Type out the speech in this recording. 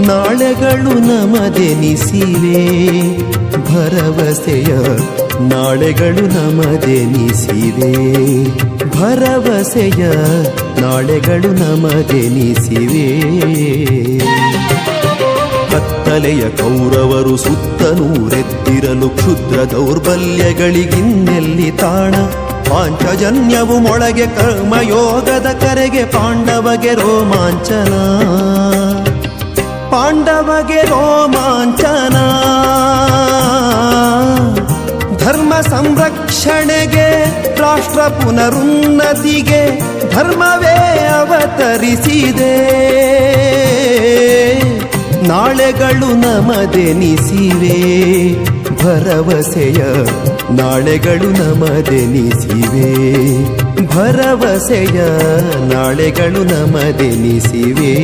ನಾಳೆಗಳು ನಮದೆನಿಸಿವೆ. ಭರವಸೆಯ ನಾಳೆಗಳು ನಮದೆನಿಸಿವೆ. ಭರವಸೆಯ ನಾಳೆಗಳು ನಮದೆನಿಸಿವೆ. ಕತ್ತಲೆಯ ಕೌರವರು ಸುತ್ತನೂರೆದ್ದಿರಲು ಕ್ಷುದ್ರ ದೌರ್ಬಲ್ಯಗಳಿಗಿನ್ನೆಲ್ಲಿ ತಾಣ. ಪಾಂಚಜನ್ಯವು ಮೊಳಗೆ ಕರ್ಮಯೋಗದ ಕರೆಗೆ ಪಾಂಡವಗೆ ರೋಮಾಂಚನ. ಪಾಂಡವಗೆ ರೋಮಾಂಚನ. ಧರ್ಮ ಸಂರಕ್ಷಣೆಗೆ, ರಾಷ್ಟ್ರ ಪುನರುನ್ನತಿಗೆ ಧರ್ಮವೇ ಅವತರಿಸಿದೆ. ನಾಳೆಗಳು ನಮದೆನಿಸಿವೆ, ಭರವಸೆಯ ನಾಳೆಗಳು ನಮದೆನಿಸಿವೆ, ಭರವಸೆಯ ನಾಳೆಗಳು ನಮದೆನಿಸಿವೆ.